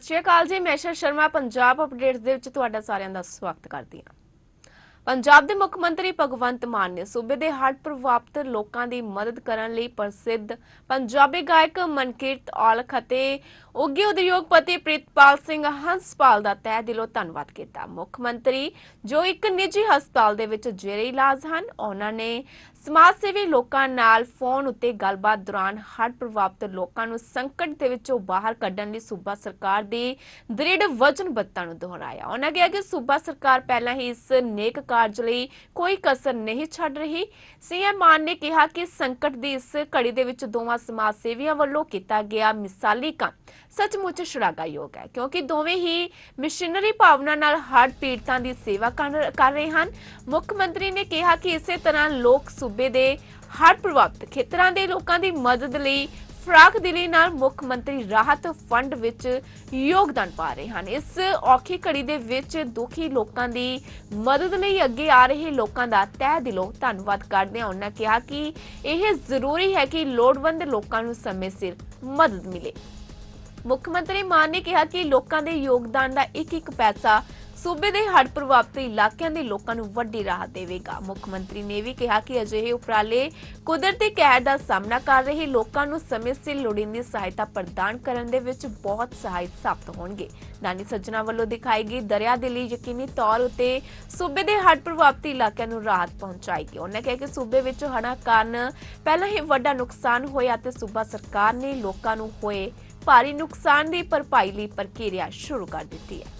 ਸਤਿ ਸ਼੍ਰੀ ਅਕਾਲ ਜੀ। ਮੈਂ ਸ਼ਰ ਸ਼ਰਮਾ, ਪੰਜਾਬ ਅਪਡੇਟਸ ਦੇ ਵਿੱਚ ਤੁਹਾਡਾ ਸਾਰਿਆਂ ਦਾ ਸਵਾਗਤ ਕਰਦੀ ਹਾਂ। ਪੰਜਾਬ ਦੇ ਮੁੱਖ ਮੰਤਰੀ ਭਗਵੰਤ ਮਾਨ ਨੇ ਸੂਬੇ ਦੇ ਹੜ੍ਹ ਪ੍ਰਭਾਵਿਤ ਲੋਕਾਂ ਦੀ ਮਦਦ ਕਰਨ ਲਈ ਪ੍ਰਸਿੱਧ ਪੰਜਾਬੀ ਗਾਇਕ ਮਨਕੀਰਤ ਔਲਖ ਅਤੇ ਉੱਘੇ ਉਦਯੋਗਪਤੀ ਪ੍ਰੀਤਪਾਲ ਸਿੰਘ ਹੰਸਪਾਲ ਦਾ ਤਹਿ ਦਿਲੋਂ ਧੰਨਵਾਦ ਕੀਤਾ। ਮੁੱਖ ਮੰਤਰੀ ਜੋ ਇੱਕ ਨਿੱਜੀ ਹਸਪਤਾਲ ਦੇ ਵਿੱਚ ਜੇਰੇ ਇਲਾਜ ਹਨ, ਉਹਨਾਂ ਨੇ ਸਮਾਜ ਸੇਵੀ ਲੋਕਾਂ ਨਾਲ ਫੋਨ ਉੱਤੇ ਗੱਲਬਾਤ ਦੌਰਾਨ ਹੜ੍ਹ ਪ੍ਰਭਾਵਿਤ ਲੋਕਾਂ ਨੂੰ ਸੰਕਟ ਦੇ ਵਿੱਚੋਂ ਬਾਹਰ ਕੱਢਣ ਲਈ ਸੂਬਾ ਸਰਕਾਰ ਦੀ ਦ੍ਰਿੜ ਵਚਨਬੱਧਤਾ ਨੂੰ ਦੁਹਰਾਇਆ। ਉਹਨਾਂ ਕਿਹਾ ਕਿ ਸੂਬਾ ਸਰਕਾਰ ਪਹਿਲਾਂ ਹੀ ਇਸ ਨੇਕ ਕਾਰਜ ਲਈ ਕੋਈ ਕਸਰ ਨਹੀਂ ਛੱਡ ਰਹੀ। ਸੀਐਮ ਮਾਨ ਨੇ ਕਿਹਾ ਕਿ ਸੰਕਟ ਦੀ ਇਸ ਘੜੀ ਦੇ ਵਿੱਚ ਦੋਵਾਂ ਸਮਾਜ ਸੇਵੀਆਂ ਵੱਲੋਂ ਕੀਤਾ ਗਿਆ ਮਿਸਾਲੀ ਕੰਮ ਸੱਚਮੁੱਚ ਸ਼ਲਾਘਾਯੋਗ ਹੈ, ਕਿਉਂਕਿ ਦੋਵੇਂ ਹੀ ਮਿਸ਼ਨਰੀ ਭਾਵਨਾ ਨਾਲ ਹੜ੍ਹ ਪੀੜਤਾਂ ਦੀ ਸੇਵਾ ਕਰ ਕਰ ਰਹੇ ਹਨ। ਮੁੱਖ ਮੰਤਰੀ ਨੇ ਕਿਹਾ ਕਿ ਇਸੇ ਤਰ੍ਹਾਂ ਲੋਕ ਸੂਬੇ ਦੇ ਹੜ੍ਹ ਪ੍ਰਭਾਵਿਤ ਖੇਤਰਾਂ ਦੇ ਲੋਕਾਂ ਦੀ ਮਦਦ ਲਈ ਫਰਾਕ ਦਿਲੀ ਨਾਲ ਮੁੱਖ ਮੰਤਰੀ ਰਾਹਤ ਫੰਡ ਵਿੱਚ ਯੋਗਦਾਨ ਪਾ ਰਹੇ ਹਨ। ਇਸ ਔਖੀ ਘੜੀ ਦੇ ਵਿੱਚ ਦੁਖੀ ਲੋਕਾਂ ਦੀ ਮਦਦ ਲਈ ਅੱਗੇ ਆ ਰਹੇ ਲੋਕਾਂ ਦਾ ਤਹਿ ਦਿਲੋਂ ਧੰਨਵਾਦ ਕਰਦੇ ਹਾਂ। ਉਹਨਾਂ ਕਿਹਾ ਕਿ ਇਹ ਜ਼ਰੂਰੀ ਹੈ ਕਿ ਲੋੜਵੰਦ ਲੋਕਾਂ ਨੂੰ ਸਮੇਂ ਸਿਰ ਮਦਦ ਮਿਲੇ। ਮੁੱਖ ਮੰਤਰੀ ਮਾਨ ਨੇ ਕਿਹਾ ਕਿ ਲੋਕਾਂ ਦੇ ਯੋਗਦਾਨ ਦਾ ਇੱਕ ਇੱਕ ਪੈਸਾ ਸੂਬੇ ਦੇ ਹੜ੍ਹ ਪ੍ਰਭਾਵਿਤ ਇਲਾਕਿਆਂ ਦੇ ਲੋਕਾਂ ਨੂੰ ਵੱਡੀ ਰਾਹਤ ਦੇਵੇਗਾ। ਮੁੱਖ ਮੰਤਰੀ ਨੇ ਵੀ ਕਿਹਾ ਕਿ ਅਜਿਹੇ ਉਪਰਾਲੇ ਕੁਦਰਤੀ ਕਹਿਰ ਦਾ ਸਾਹਮਣਾ ਕਰ ਰਹੇ ਲੋਕਾਂ ਨੂੰ ਸਮੇਂ ਸਿਰ ਲੋੜੀਂਦੀ ਸਹਾਇਤਾ ਪ੍ਰਦਾਨ ਕਰਨ ਦੇ ਵਿੱਚ ਬਹੁਤ ਸਹਾਇਕ ਸਾਬਤ ਹੋਣਗੇ। ਨਾਨੀ ਸੱਜਣਾ ਵੱਲੋਂ ਦਿਖਾਈ ਗਈ ਦਰਿਆ ਦੇ ਲਈ ਯਕੀਨੀ ਤੌਰ ਉਤੇ ਸੂਬੇ ਦੇ ਹੜ੍ਹ ਪ੍ਰਭਾਵਿਤ ਇਲਾਕਿਆਂ ਨੂੰ ਰਾਹਤ ਪਹੁੰਚਾਏਗੀ। ਉਹਨਾਂ ਕਿਹਾ ਕਿ ਸੂਬੇ ਵਿੱਚ ਹੜ੍ਹਾਂ ਕਾਰਨ ਪਹਿਲਾਂ ਹੀ ਵੱਡਾ ਨੁਕਸਾਨ ਹੋਇਆ ਤੇ ਸੂਬਾ ਸਰਕਾਰ ਨੇ ਲੋਕਾਂ ਨੂੰ ਹੋਏ ਭਾਰੀ ਨੁਕਸਾਨ ਦੀ ਭਰਪਾਈ ਲਈ ਪ੍ਰਕਿਰਿਆ ਸ਼ੁਰੂ ਕਰ ਦਿੱਤੀ ਹੈ।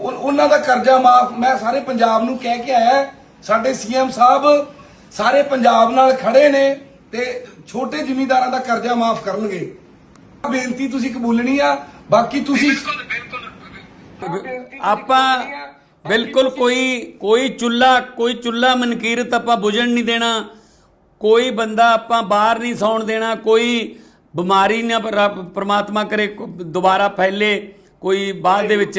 ਉਹਨਾਂ ਦਾ ਕਰਜ਼ਾ ਮਾਫ ਮੈਂ ਸਾਰੇ ਪੰਜਾਬ ਨੂੰ ਕਹਿ ਕੇ ਆਇਆ ਸਾਡੇ ਸੀਐਮ ਸਾਹਿਬ ਸਾਰੇ ਪੰਜਾਬ ਨਾਲ ਖੜੇ ਨੇ ਤੇ ਛੋਟੇ ਜ਼ਿਮੀਂਦਾਰਾਂ ਦਾ ਕਰਜ਼ਾ ਮਾਫ ਕਰਨਗੇ। ਬੇਨਤੀ ਤੁਸੀਂ ਕਬੂਲਣੀ ਆ ਬਾਕੀ ਤੁਸੀਂ ਆਪਾਂ ਬਿਲਕੁਲ ਕੋਈ ਕੋਈ ਚੁੱਲਾ ਕੋਈ ਚੁੱਲਾ ਮਨਕੀਰਤ ਆਪਾਂ ਬੁਝਣ ਨਹੀਂ ਦੇਣਾ। ਕੋਈ ਬੰਦਾ ਆਪਾਂ ਬਾਹਰ ਨਹੀਂ ਸੌਣ ਦੇਣਾ। ਕੋਈ ਬਿਮਾਰੀ ਨਾ ਪ੍ਰਮਾਤਮਾ ਕਰੇ ਦੁਬਾਰਾ ਫੈਲੇ। ਕੋਈ ਬਾਅਦ ਦੇ ਵਿੱਚ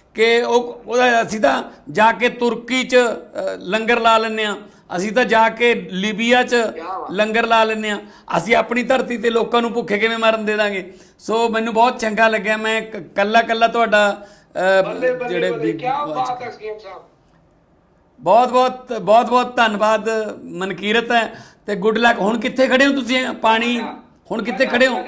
ਕਿ ਉਹ ਉਹਦਾ ਅਸੀਂ ਤਾਂ ਜਾ ਕੇ ਤੁਰਕੀ 'ਚ ਲੰਗਰ ਲਾ ਲੈਂਦੇ ਆ ਅਸੀਂ ਤਾਂ ਜਾ ਕੇ ਲੀਬੀਆ 'ਚ ਲੰਗਰ ਲਾ ਲੈਂਦੇ ਆ ਅਸੀਂ ਆਪਣੀ ਧਰਤੀ ਤੇ ਲੋਕਾਂ ਨੂੰ ਭੁੱਖੇ ਕਿਵੇਂ ਮਰਨ ਦੇ ਦਾਂਗੇ? ਸੋ ਮੈਨੂੰ ਬਹੁਤ ਚੰਗਾ ਲੱਗਿਆ। ਮੈਂ ਕੱਲਾ ਕੱਲਾ ਤੁਹਾਡਾ ਜਿਹੜੇ ਬਹੁਤ ਬਹੁਤ ਬਹੁਤ ਬਹੁਤ ਧੰਨਵਾਦ ਮਨਕੀਰਤ ਹੈ। ਤੇ ਗੁੱਡ ਲੱਕ ਹੁਣ ਕਿੱਥੇ ਖੜੇ ਹੋ ਤੁਸੀਂ? ਪਾਣੀ? ਹੁਣ ਕਿੱਥੇ ਖੜੇ ਹੋ?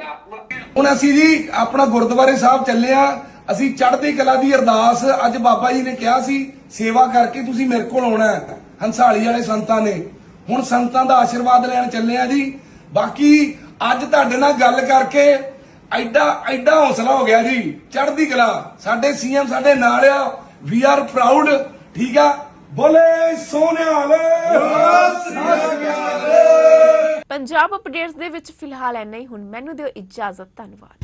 ਹੁਣ ਅਸੀਂ ਜੀ ਆਪਣਾ ਗੁਰਦੁਆਰੇ ਸਾਹਿਬ ਚੱਲੇ ਆ ਅਸੀਂ ਚੜ੍ਹਦੀ ਕਲਾ ਦੀ ਅਰਦਾਸ ਅੱਜ ਬਾਬਾ ਜੀ ਨੇ ਕਿਹਾ ਸੀ, ਸੇਵਾ ਕਰਕੇ ਤੁਸੀਂ ਮੇਰੇ ਕੋਲ ਆਉਣਾ ਹੈ। ਹੰਸਾਲੀ ਵਾਲੇ ਸੰਤਾਂ ਨੇ। ਹੁਣ ਸੰਤਾਂ ਦਾ ਆਸ਼ੀਰਵਾਦ ਲੈਣ ਚੱਲੇ ਆ ਜੀ। ਬਾਕੀ ਅੱਜ ਤੁਹਾਡੇ ਨਾਲ ਗੱਲ ਕਰਕੇ ਐਡਾ ਐਡਾ ਹੌਸਲਾ ਹੋ ਗਿਆ ਜੀ। ਚੜ੍ਹਦੀ ਕਲਾ। ਸਾਡੇ ਸੀਐਮ ਸਾਡੇ ਨਾਲ ਆ। ਵੀ ਆਰ ਪ੍ਰਾਊਡ ਠੀਕ ਆ? ਬੋਲੇ ਸੋਨਿਆਲ ਪੰਜਾਬ ਅਪਡੇਟਸ ਦੇ ਵਿੱਚ ਫਿਲਹਾਲ ਇੰਨਾ ਹੀ। ਹੁਣ ਮੈਨੂੰ ਦਿਓ ਇਜਾਜ਼ਤ। ਧੰਨਵਾਦ।